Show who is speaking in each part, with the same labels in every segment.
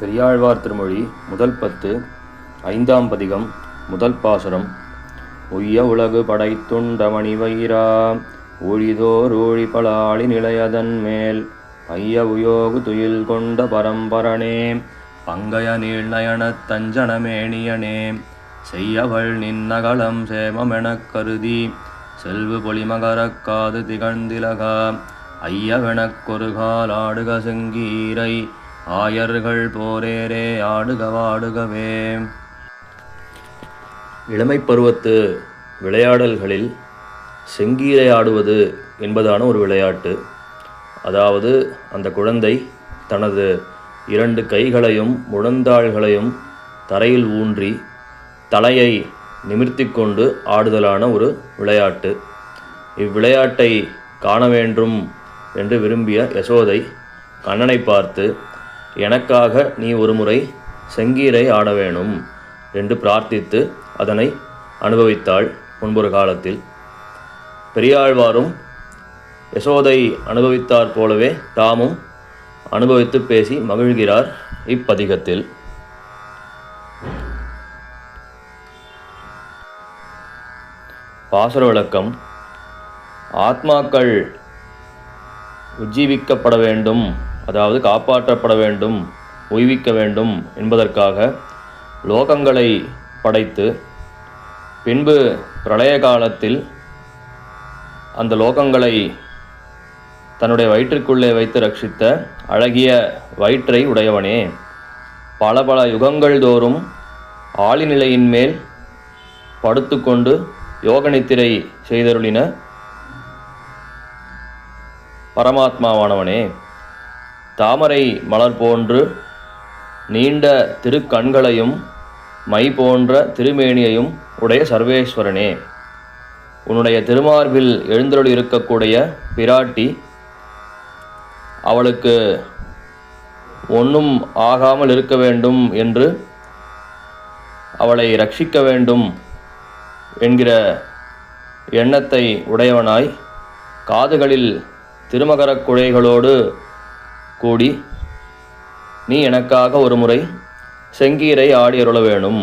Speaker 1: பெரியாழ்வார் திருமொழி முதல் பத்து ஐந்தாம் பதிகம் முதல் பாசுரம். உய்ய உலகு படைத்துண்டமணி வைரா ஊழிதோர் ஊழி பலாளி நிலையதன் மேல். ஐய உயோகு துயில் கொண்ட பரம்பரனே பங்கய நீழ்நயனத் தஞ்சனமேணியனே செய்யவள் நின்னகலம் சேமமெனக் கருதி செல்வு பொலிமகரக்காது திகழ்ந்திலகா. ஐயவெனக்கொரு கால் ஆடுக செங்கீரை ஆயர்கள் போரேரே ஆடுக வாடுகவே. இளமைப் பருவத்து விளையாடல்களில் செங்கீரை ஆடுவது என்பதான ஒரு விளையாட்டு. அதாவது அந்த குழந்தை தனது இரண்டு கைகளையும் முழந்தாள்களையும் தரையில் ஊன்றி தலையை நிமிர்த்தி கொண்டு ஆடுதலான ஒரு விளையாட்டு. இவ்விளையாட்டை காண வேண்டும் என்று விரும்பிய யசோதை கண்ணனை பார்த்து எனக்காக நீ ஒருமுறை செங்கீரை ஆட வேணும் என்று பிரார்த்தித்து அதனை அனுபவித்தாள் முன்பொரு காலத்தில். பெரியாழ்வாரும் யசோதை அனுபவித்தாற் போலவே தாமும் அனுபவித்து பேசி மகிழ்கிறார் இப்பதிகத்தில். பாசுர விளக்கம். ஆத்மாக்கள் உஜ்ஜீவிக்கப்பட வேண்டும் அதாவது காப்பாற்றப்பட வேண்டும் உய்விக்க வேண்டும் என்பதற்காக லோகங்களை படைத்து பின்பு பிரளய காலத்தில் அந்த லோகங்களை தன்னுடைய வயிற்றுக்குள்ளே வைத்து ரட்சித்த அழகிய வயிற்றை உடையவனே. பல பல யுகங்கள் தோறும் ஆளிநிலையின் மேல் படுத்துக்கொண்டு யோகநித்திரை செய்தருளின பரமாத்மாவானவனே. தாமரை மலர் போன்று நீண்ட திருக்கண்களையும் மை போன்ற திருமேனியையும் உடைய சர்வேஸ்வரனே. உன்னுடைய திருமார்பில் எழுந்தருள் இருக்கக்கூடிய பிராட்டி அவளுக்கு ஒன்றும் ஆகாமல் இருக்க வேண்டும் என்று அவளை ரட்சிக்க வேண்டும் என்கிற எண்ணத்தை உடையவனாய் காதுகளில் திருமகரக் குழைகளோடு கூடி நீ எனக்காக ஒருமுறை செங்கீரை ஆடியருள வேணும்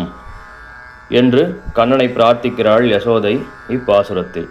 Speaker 1: என்று கண்ணனை பிரார்த்திக்கிறாள் யசோதை இப்பாசுரத்தில்.